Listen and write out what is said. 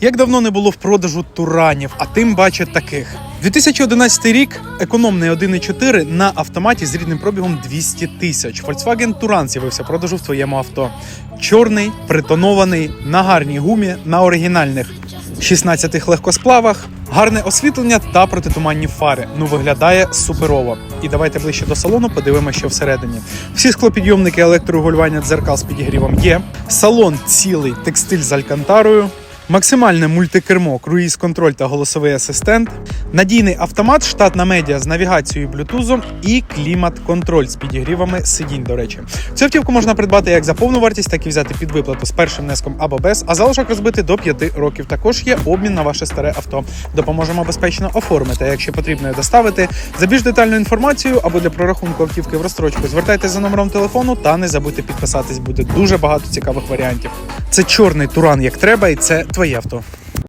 Як давно не було в продажу туранів, а тим бачать таких. 2011 рік економний 1.4 на автоматі з рідним пробігом 200 тисяч. Volkswagen Touran з'явився продажу в твоєму авто. Чорний, притонований, на гарній гумі, на оригінальних 16 легкосплавах, гарне освітлення та протитуманні фари. Ну виглядає суперово. І давайте ближче до салону подивимося, що всередині. Всі склопідйомники електрорегулювання дзеркал з підігрівом є. Салон цілий, текстиль з алькантарою. Максимальне мультикермо, круїз-контроль та голосовий асистент, надійний автомат, штатна медіа з навігацією Bluetooth і клімат-контроль з підігрівами сидінь. До речі, цю автівку можна придбати як за повну вартість, так і взяти під виплату з першим внеском або без, а залишок розбити до 5 років. Також є обмін на ваше старе авто. Допоможемо безпечно оформити. Якщо потрібно доставити за більш детальну інформацію або для прорахунку автівки в розстрочку, звертайтеся за номером телефону та не забудьте підписатись. Буде дуже багато цікавих варіантів. Це чорний туран, як треба, і це твоє авто.